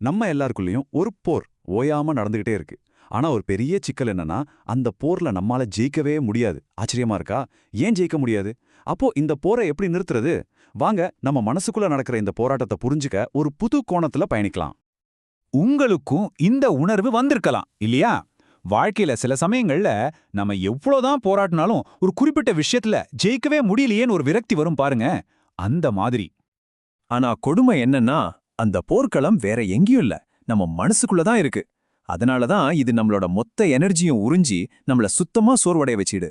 நம்ம எல்லாருக்குள்ளேயும் ஒரு போர் ஓயாம நடந்துகிட்டே இருக்கு. ஆனா ஒரு பெரிய சிக்கல் என்னன்னா அந்த போர்ல நம்மால ஜெயிக்கவே முடியாது. ஆச்சரியமா இருக்கா? ஏன் ஜெயிக்க முடியாது? அப்போ இந்த போரை எப்படி நிறுத்துறது? வாங்க நம்ம மனசுக்குள்ள நடக்கிற இந்த போராட்டத்தை புரிஞ்சுக்க ஒரு புது கோணத்துல பயணிக்கலாம். உங்களுக்கும் இந்த உணர்வு வந்திருக்கலாம் இல்லையா? வாழ்க்கையில சில சமயங்கள்ல நம்ம எவ்வளவுதான் போராட்டினாலும் ஒரு குறிப்பிட்ட விஷயத்துல ஜெயிக்கவே முடியலையேன்னு ஒரு விரக்தி வரும் பாருங்க. அந்த மாதிரி. ஆனா கொடுமை என்னன்னா அந்த போர்க்களம் வேற எங்கேயும் இல்ல. நம்ம மனசுக்குள்ள தான் இருக்கு. அதனால தான் இது நம்மளோட மொத்த எனர்ஜியும் உறிஞ்சி நம்மள சுத்தமா சோர்வடைய வச்சிடு.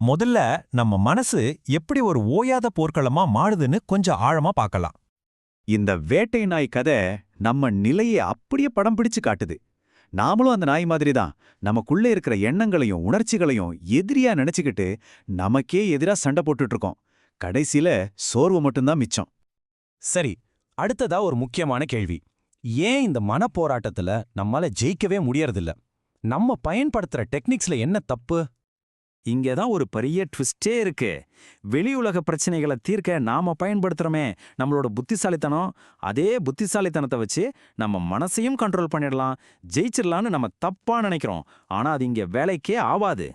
முதல்ல நம்ம மனசு எப்படி ஒரு ஓயாத போர்க்களமா மாறுதுன்னு கொஞ்சம் ஆழமா பார்க்கலாம். இந்த வேட்டை நாய் கதை நம்ம நிலையை அப்படியே படம் பிடிச்சு காட்டுது. நாமளும் அந்த நாய் மாதிரி தான். நமக்குள்ள இருக்கிற எண்ணங்களையும் உணர்ச்சிகளையும் எதிரியா நினைச்சுக்கிட்டு நமக்கே எதிரா சண்டை போட்டுட்டு இருக்கோம். கடைசியில சோர்வு மட்டும்தான் மிச்சம். சரி அடுத்ததா ஒரு முக்கியமான கேள்வி. ஏன் இந்த மனப்போராட்டத்துல நம்மால ஜெயிக்கவே முடியறதில்ல? நம்ம பயன்படுத்துற டெக்னிக்ஸ்ல என்ன தப்பு? இங்கே தான் ஒரு பெரிய ட்விஸ்டே இருக்கு. வெளி உலக பிரச்சனைகளை தீர்க்க நாம பயன்படுத்துறோமே. நம்மளோட புத்திசாலித்தனம் அதே புத்திசாலித்தனத்தை வச்சு நம்ம மனசையும் கண்ட்ரோல் பண்ணிடலாம். ஜெயிச்சிடலான்னு நம்ம தப்பா நினைக்கிறோம். ஆனா அது இங்க வேலைக்கே ஆவாது.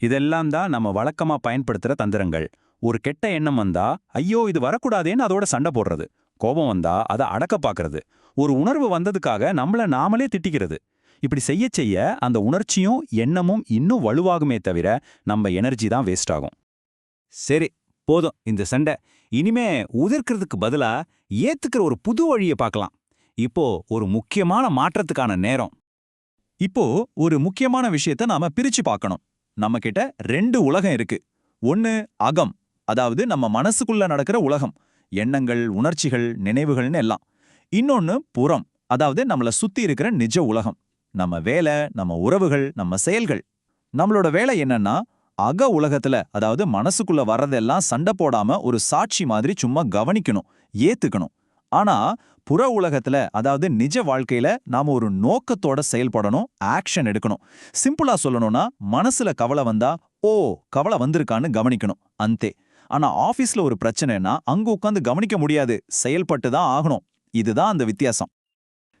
இதெல்லாம் தான் நம்ம வழக்கமா பயன்படுத்துற தந்திரங்கள். ஒரு கெட்ட எண்ணம் வந்தா ஐயோ இது வரக்கூடாதேன்னு அதோட சண்டை போடுறது. கோபம் வந்தா அதை அடக்க பாக்குறது. ஒரு உணர்வு வந்ததுக்காக நம்மள நாமளே திட்டிக்கிறது. இப்படி செய்ய செய்ய அந்த உணர்ச்சியும் எண்ணமும் இன்னும் வலுவாகுமே தவிர நம்ம எனர்ஜி தான் வேஸ்ட் ஆகும். சரி போதும் இந்த சண்டை. இனிமே உதிர்க்கிறதுக்கு பதிலா ஏத்துக்கிற ஒரு புது வழியை பார்க்கலாம் இப்போ ஒரு முக்கியமான மாற்றத்துக்கான நேரம். இப்போ ஒரு முக்கியமான விஷயத்த நாம பிரிச்சு பார்க்கணும் நம்ம கிட்ட ரெண்டு உலகம் இருக்கு. ஒன்னு அகம் அதாவது நம்ம மனசுக்குள்ள நடக்கிற உலகம். எண்ணங்கள் உணர்ச்சிகள் நினைவுகள்னு எல்லாம். இன்னொன்னு புறம் அதாவது நம்மள சுத்தி இருக்கிற நிஜ உலகம். நம்ம வேலை நம்ம உறவுகள் நம்ம செயல்கள். நம்மளோட வேலை என்னன்னா அக உலகத்துல அதாவது மனசுக்குள்ள வர்றதெல்லாம் சண்டை போடாம ஒரு சாட்சி மாதிரி சும்மா கவனிக்கணும் ஏத்துக்கணும். ஆனா புற உலகத்துல அதாவது நிஜ வாழ்க்கையில நாம ஒரு நோக்கத்தோட செயல்படணும் ஆக்ஷன் எடுக்கணும். சிம்பிளா சொல்லணும்னா மனசுல கவலை வந்தா ஓ கவலை வந்திருக்கான்னு கவனிக்கணும் அந்தே. ஆனா ஆபீஸ்ல ஒரு பிரச்சனைனா அங்க உட்காந்து கவனிக்க முடியாது. செயல்பட்டு தான் ஆகணும். இதுதான் அந்த வித்தியாசம்.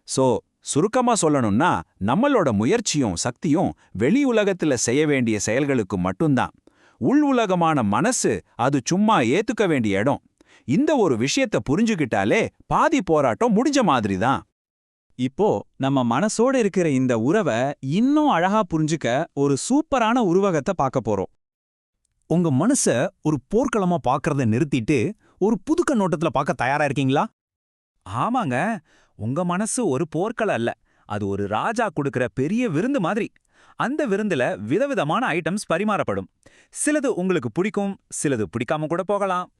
சோ சுருக்கமா சொல்லணும்னா நம்மளோட முயற்சியும் சக்தியும் வெளி உலகத்துல செய்ய வேண்டிய செயல்களுக்கு மட்டும்தான். உள் உலகமான மனசு அது சும்மா ஏத்துக்க வேண்டிய இடம். இந்த ஒரு விஷயத்த புரிஞ்சுகிட்டாலே பாதி போராட்டம் முடிஞ்ச மாதிரி தான். இப்போ நம்ம மனசோட இருக்கிற இந்த உறவை இன்னும் அழகா புரிஞ்சுக்க ஒரு சூப்பரான உருவகத்தை பார்க்க போறோம். உங்க மனச ஒரு போர்க்களமா பார்க்கறத நிறுத்திட்டு ஒரு புது கண்ணோட்டத்துல பார்க்க தயாரா இருக்கீங்களா? ஆமாங்க. உங்க மனசு ஒரு போர்க்கள அல்ல. அது ஒரு ராஜா கொடுக்கிற பெரிய விருந்து மாதிரி. அந்த விருந்துல விதவிதமான ஐட்டம்ஸ் பரிமாறப்படும். சிலது உங்களுக்கு பிடிக்கும் சிலது பிடிக்காம கூட போகலாம்.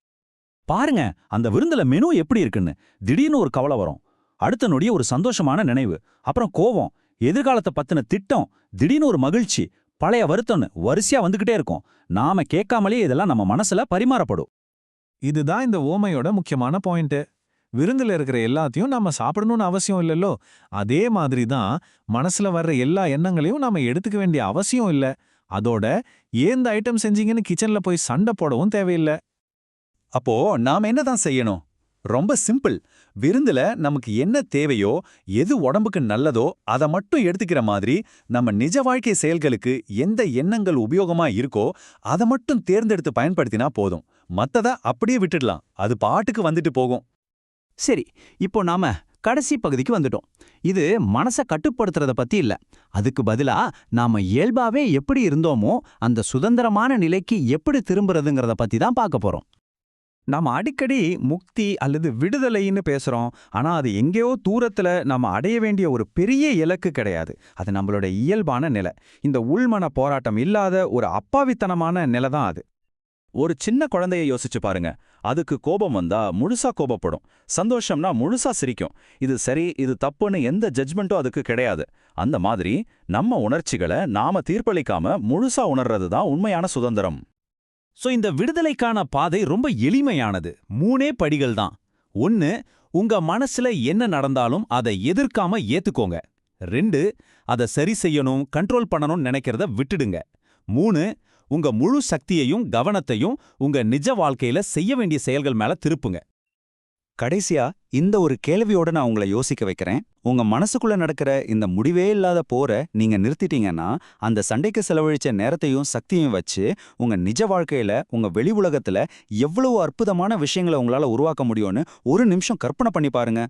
பாருங்க அந்த விருந்துல மெனு எப்படி இருக்குன்னு. திடீர்னு ஒரு கவலை வரும். அடுத்த நொடிய ஒரு சந்தோஷமான நினைவு. அப்புறம் கோவம். எதிர்காலத்தை பத்தின திட்டம். திடீர்னு ஒரு மகிழ்ச்சி. பழைய வருத்தம்னு வரிசையா வந்துகிட்டே இருக்கும். நாம கேட்காமலே இதெல்லாம் நம்ம மனசுல பரிமாறப்படும். இதுதான் இந்த ஓமையோட முக்கியமான பாயிண்ட் விருந்துல இருக்கிற எல்லாத்தையும் நாம சாப்பிடணும்னு அவசியம் இல்லല്ലോ அதே மாதிரி தான் மனசுல வர்ற எல்லா எண்ணங்களையும் நாம எடுத்துக்க வேண்டிய அவசியம் இல்ல. அதோட ஏந்த ஐட்டம் செஞ்சீங்கன்னு கிச்சன்ல போய் சண்டை போடவும் தேவையில்லை. அப்போ நாம என்னதான் செய்யணும்? ரொம்ப சிம்பிள். விருந்துல நமக்கு என்ன தேவையோ எது உடம்புக்கு நல்லதோ அதை மட்டும் எடுத்துக்கிற மாதிரி நம்ம நிஜ வாழ்க்கை செயல்களுக்கு எந்த எண்ணங்கள் உபயோகமா இருக்கோ அதை மட்டும் தேர்ந்தெடுத்து பயன்படுத்தினா போதும். மத்தத அப்படியே விட்டுடலாம். அது பாட்டுக்கு வந்துட்டு போகும். சரி இப்போ நாம கடைசி பகுதிக்கு வந்துட்டோம். இது மனச கட்டுப்படுத்துறத பத்தி இல்ல. அதுக்கு பதிலா நாம இயல்பாவே எப்படி இருந்தோமோ அந்த சுதந்திரமான நிலைக்கு எப்படி திரும்புறதுங்கிறத பத்தி தான் பார்க்க போறோம். நாம அடிக்கடி முக்தி அல்லது விடுதலைன்னு பேசுறோம். ஆனா அது எங்கேயோ தூரத்துல நாம அடைய வேண்டிய ஒரு பெரிய இலக்கு கிடையாது. அது நம்மளோட இயல்பான நிலை. இந்த உள்மன போராட்டம் இல்லாத ஒரு அப்பாவித்தனமான நிலை தான் அது. ஒரு சின்ன குழந்தைய யோசிச்சு பாருங்க. அதுக்கு கோபம் வந்தா முழுசா கோபப்படும். சந்தோஷம்னா முழுசா சிரிக்கும். இது சரி இது தப்புன்னு எந்த ஜட்ஜ்மெண்ட்டும் அதுக்கு கிடையாது. அந்த மாதிரி நம்ம உணர்ச்சிகளை நாம தீர்ப்பளிக்காம முழுசா உணர்றது தான் உண்மையான சுதந்திரம். சோ இந்த விடுதலைக்கான பாதை ரொம்ப எளிமையானது. மூணே படிகள் தான் ஒன்னு உங்க மனசுல என்ன நடந்தாலும் அதை எதிர்க்காம ஏத்துக்கோங்க. ரெண்டு அதை சரி செய்யணும் கண்ட்ரோல் பண்ணணும்னு நினைக்கிறத விட்டுடுங்க. மூணு உங்க முழு சக்தியையும் கவனத்தையும் உங்க நிஜ வாழ்க்கையில செய்ய வேண்டிய செயல்கள் மேல திருப்புங்க. கடைசியா இந்த ஒரு கேள்வியோட நான் உங்களை யோசிக்க வைக்கிறேன். உங்க மனசுக்குள்ள நடக்கிற இந்த முடிவே இல்லாத போரை நீங்க நிறுத்திட்டீங்கன்னா அந்த சண்டைக்கு செலவழிச்ச நேரத்தையும் சக்தியும் வச்சு உங்க நிஜ வாழ்க்கையில உங்க வெளி உலகத்துல எவ்வளவு அற்புதமான விஷயங்களை உங்களால உருவாக்க முடியும்னு ஒரு நிமிஷம் கற்பனை பண்ணி பாருங்க.